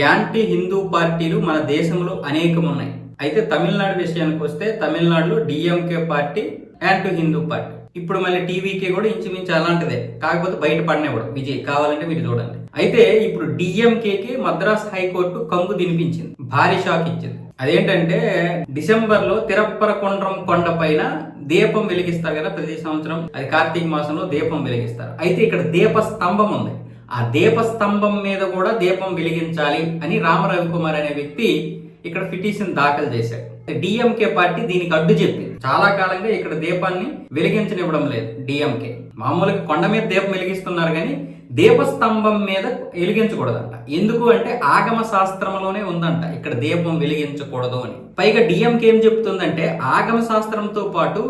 Anti Hindu పార్టీలు మన దేశంలో అనేకం ఉన్నాయి అయితే తమిళనాడు విషయానికి వస్తే తమిళనాడులో DMK party anti Hindu party. ఇప్పుడు మళ్ళీ టీవీకే కూడా ఇంచుమించు అలాంటిదే. కాకపోతే బయట పడినప్పుడు విజయ్ కావాలంటే మీరు చూడండి. అయితే ఇప్పుడు డిఎంకేకి మద్రాస్ హైకోర్టు కంగు దినిపించింది భారీ షాక్ ఇచ్చింది. అదేంటంటే డిసెంబర్లో తిరప్పరకొండ్రం కొండ పైన దీపం వెలిగిస్తారు కదా ప్రతి సంవత్సరం. అది కార్తీక మాసంలో దీపం వెలిగిస్తారు. అయితే ఇక్కడ దీప స్తంభం ఉంది. ఆ దీప స్తంభం మీద కూడా దీపం వెలిగించాలి అని రామరవి కుమార్ అనే వ్యక్తి ఇక్కడ పిటిషన్ దాఖలు చేశాడు. డిఎంకే పార్టీ దీనికి అడ్డు చెప్పింది. చాలా కాలంగా ఇక్కడ దీపాన్ని వెలిగించనివ్వడం లేదు డిఎంకే. మామూలుగా కొండ మీద దీపం వెలిగిస్తున్నారు కానీ దీపస్తంభం మీద వెలిగించకూడదంట. ఎందుకు అంటే ఆగమ శాస్త్రంలోనే ఉందంట ఇక్కడ దీపం వెలిగించకూడదు అని. పైగా డిఎంకే ఏం చెప్తుందంటే ఆగమ శాస్త్రంతో పాటు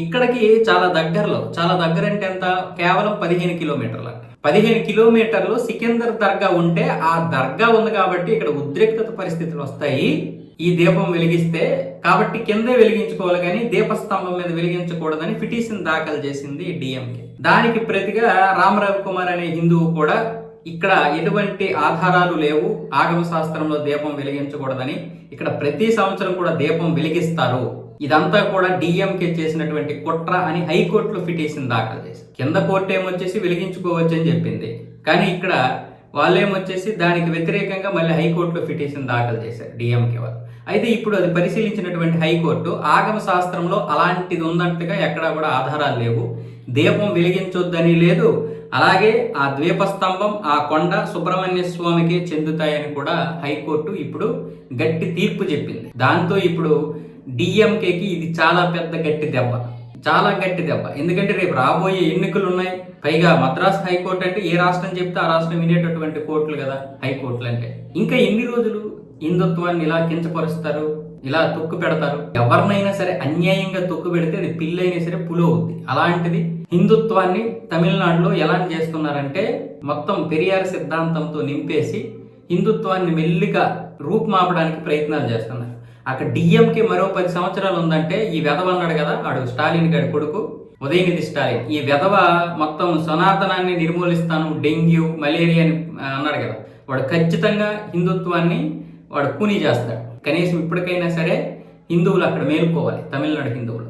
ఇక్కడికి చాలా దగ్గరలో చాలా దగ్గర అంటే ఎంత? కేవలం పదిహేను కిలోమీటర్ల పదిహేను కిలోమీటర్లు సికిందర్ దర్గా ఉంటే ఆ దర్గా ఉంది కాబట్టి ఇక్కడ ఉద్రిక్తత పరిస్థితులు వస్తాయి. ఈ దీపం వెలిగిస్తే కాబట్టి కిందే వెలిగించుకోవాలి కానీ దీపస్తంభం మీద వెలిగించకూడదని పిటిషన్ దాఖలు చేసింది డిఎంకే దానికి ప్రతిగా రామరవి కుమార్ అనే హిందువు కూడా ఇక్కడ ఎటువంటి ఆధారాలు లేవు. ఆగమ శాస్త్రంలో దీపం వెలిగించకూడదని ఇక్కడ ప్రతి సంవత్సరం కూడా దీపం వెలిగిస్తారు. ఇదంతా కూడా డిఎంకే చేసినటువంటి కుట్ర అని హైకోర్టులో పిటిషన్ దాఖలు చేసి కింద కోర్టు ఏమొచ్చేసి వెలిగించుకోవచ్చు అని చెప్పింది. కానీ ఇక్కడ వాళ్ళేమొచ్చేసి దానికి వ్యతిరేకంగా మళ్ళీ హైకోర్టులో పిటిషన్ దాఖలు చేశారు డిఎంకే వాళ్ళు. అయితే ఇప్పుడు అది పరిశీలించినటువంటి హైకోర్టు ఆగమ శాస్త్రంలో అలాంటిది ఉన్నట్టుగా ఎక్కడా కూడా ఆధారాలు లేవు. దీపం వెలిగించొద్దని లేదు. అలాగే ఆ ద్వీపస్తంభం ఆ కొండ సుబ్రహ్మణ్య స్వామికి చెందుతాయని కూడా హైకోర్టు ఇప్పుడు గట్టి తీర్పు చెప్పింది. దాంతో ఇప్పుడు డిఎంకేకి ఇది చాలా పెద్ద గట్టి దెబ్బ. చాలా గట్టి దెబ్బ. ఎందుకంటే రేపు రాబోయే ఎన్నికలు ఉన్నాయి పైగా మద్రాస్ హైకోర్టు అంటే ఏ రాష్ట్రం చెప్తే ఆ రాష్ట్రం వినేటటువంటి కోర్టులు కదా హైకోర్టులు అంటే. ఇంకా ఎన్ని రోజులు హిందుత్వాన్ని ఇలా కించపరుస్తారు ఇలా తొక్కు పెడతారు? ఎవరినైనా సరే అన్యాయంగా తొక్కు పెడితే అది పిల్లైనా సరే పులి అవుద్ది. అలాంటిది హిందుత్వాన్ని తమిళనాడులో ఎలా చేస్తున్నారంటే మొత్తం పెరియార్ సిద్ధాంతంతో నింపేసి హిందుత్వాన్ని మెల్లిగా రూపుమాపడానికి ప్రయత్నాలు చేస్తున్నారు. అక్కడ డిఎంకి మరో పది సంవత్సరాలు ఉందంటే ఈ వెధవ అన్నాడు కదా ఆడు స్టాలిన్ గారి కొడుకు ఉదయనిధి స్టాలిన్. ఈ వెధవ మొత్తం సనాతనాన్ని నిర్మూలిస్తాను డెంగ్యూ మలేరియా అని అన్నాడు కదా. వాడు ఖచ్చితంగా హిందుత్వాన్ని వాడు కూనీ చేస్తాడు. కనీసం ఇప్పటికైనా సరే హిందువులు అక్కడ మేలుకోవాలి తమిళనాడు హిందువులు.